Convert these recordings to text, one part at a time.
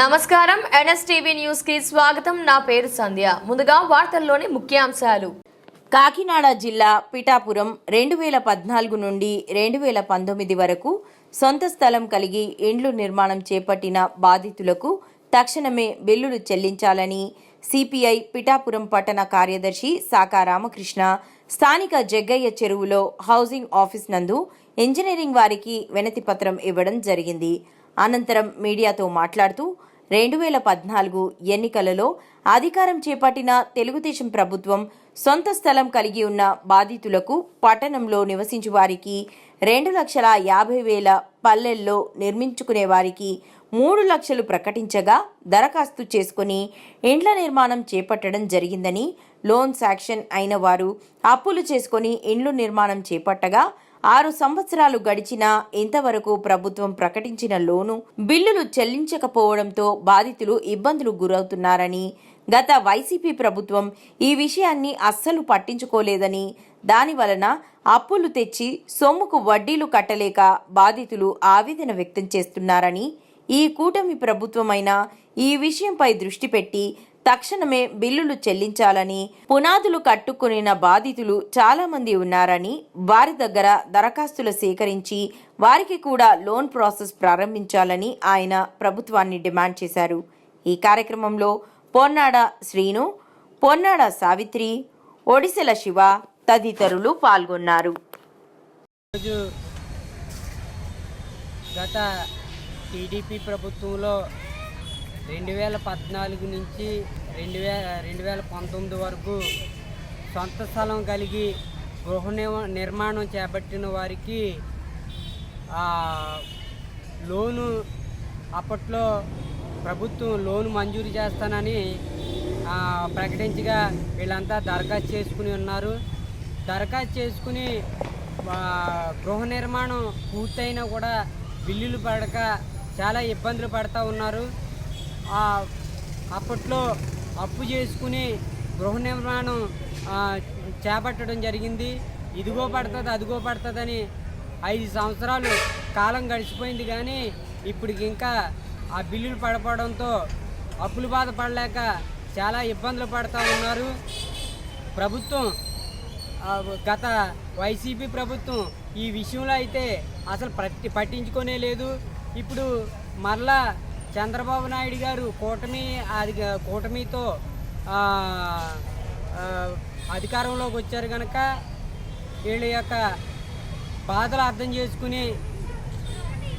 నమస్కారం. ఎన్ఎస్టీవీ న్యూస్కి స్వాగతం. నా పేరు సంధ్య. ముందుగా వార్తల్లోని ముఖ్యాంశాలు. కాకినాడ జిల్లా పిఠాపురం రెండు వేల పద్నాలుగు నుండి రెండు వేల పంతొమ్మిది వరకు సొంత స్థలం కలిగి ఇండ్లు నిర్మాణం చేపట్టిన బాధితులకు తక్షణమే బిల్లులు చెల్లించాలని సిపిఐ పిఠాపురం పట్టణ కార్యదర్శి సాకా రామకృష్ణ స్థానిక జగ్గయ్య చెరువులో హౌసింగ్ ఆఫీస్ నందు ఇంజనీరింగ్ వారికి వినతి పత్రం ఇవ్వడం జరిగింది. అనంతరం మీడియాతో మాట్లాడుతూ రెండు వేల పద్నాలుగు ఎన్నికలలో అధికారం చేపట్టిన తెలుగుదేశం ప్రభుత్వం సొంత స్థలం కలిగి ఉన్న బాధితులకు పట్టణంలో నివసించు వారికి రెండు లక్షల యాభై వేల పల్లెల్లో నిర్మించుకునే వారికి మూడు లక్షలు ప్రకటించగా దరఖాస్తు చేసుకుని ఇండ్ల నిర్మాణం చేపట్టడం జరిగిందని లోన్ శాక్షన్ అయిన వారు అప్పులు చేసుకొని ఇండ్లు నిర్మాణం చేపట్టగా ఆరు సంవత్సరాలు గడిచినా ఇంతవరకు ప్రభుత్వం ప్రకటించిన లోను బిల్లులు చెల్లించకపోవడంతో బాధితులు ఇబ్బందులు గురవుతున్నారని గత వైసీపీ ప్రభుత్వం ఈ విషయాన్ని అస్సలు పట్టించుకోలేదని దాని వలన అప్పులు తెచ్చి సొమ్ముకు వడ్డీలు కట్టలేక బాధితులు ఆవేదన వ్యక్తం చేస్తున్నారని ఈ కూటమి ప్రభుత్వమైన ఈ విషయంపై దృష్టి పెట్టి తక్షణమే బిల్లులు చెల్లించాలని పునాదులు కట్టుకునిన బాధితులు చాలా మంది ఉన్నారని వారి దగ్గర దరఖాస్తులు సేకరించి వారికి కూడా లోన్ ప్రాసెస్ ప్రారంభించాలని ఆయన ప్రభుత్వాన్ని డిమాండ్ చేశారు. ఈ కార్యక్రమంలో పొన్నాడ శ్రీను పొన్నాడ సావిత్రి ఒడిశల శివ తదితరులు పాల్గొన్నారు. గత టీడీపీ ప్రభుత్వంలో రెండు వేల పద్నాలుగు నుంచి రెండు వే రెండు వేల పంతొమ్మిది వరకు సొంత స్థలం కలిగి గృహ నిర్మాణం చేపట్టిన వారికి లోను అప్పట్లో ప్రభుత్వం లోన్ మంజూరు చేస్తానని ప్రకటించగా వీళ్ళంతా దరఖాస్తు చేసుకుని ఉన్నారు. దరఖాస్తు చేసుకుని గృహ నిర్మాణం పూర్తయినా కూడా బిల్లులు పడక చాలా ఇబ్బందులు పడతా ఉన్నారు. అప్పట్లో అప్పు చేసుకుని గృహ నిర్మాణం చేపట్టడం జరిగింది. ఇదిగో పడుతుంది అదిగో పడుతుందని ఐదు సంవత్సరాలు కాలం గడిచిపోయింది కానీ ఇప్పటికి ఇంకా ఆ బిల్లులు పడపడంతో అప్పులు బాధ పడలేక చాలా ఇబ్బందులు పడుతూ ఉన్నారు. ప్రభుత్వం గత వైసీపీ ప్రభుత్వం ఈ విషయంలో అయితే అసలు పట్టి పట్టించుకోనే లేదు. ఇప్పుడు మరలా చంద్రబాబు నాయుడు గారు కూటమి అది కూటమితో అధికారంలోకి వచ్చారు కనుక వీళ్ళ యొక్క బాధలు అర్థం చేసుకుని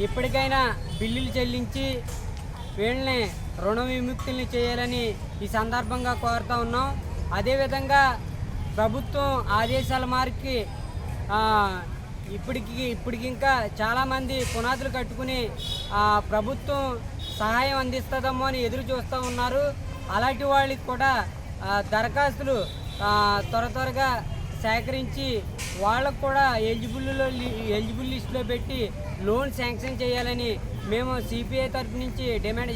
ఇప్పటికైనా బిల్లులు చెల్లించి వీళ్ళని రుణ విముక్తుల్ని చేయాలని ఈ సందర్భంగా కోరుతా ఉన్నాం. అదేవిధంగా ప్రభుత్వం ఆదేశాల మార్కి ఇప్పటికి ఇప్పటికింకా చాలామంది పునాదులు కట్టుకుని ప్రభుత్వం సహాయం అందిస్తుందమ్మో అని ఎదురు చూస్తూ ఉన్నారు. అలాంటి వాళ్ళకి కూడా దరఖాస్తులు త్వర త్వరగా సేకరించి వాళ్ళకు కూడా ఎలిజిబుల్లో ఎలిజిబుల్ లిస్టులో పెట్టి లోన్ శాంక్షన్ చేయాలని మేము సిపిఐ తరఫు నుంచి డిమాండ్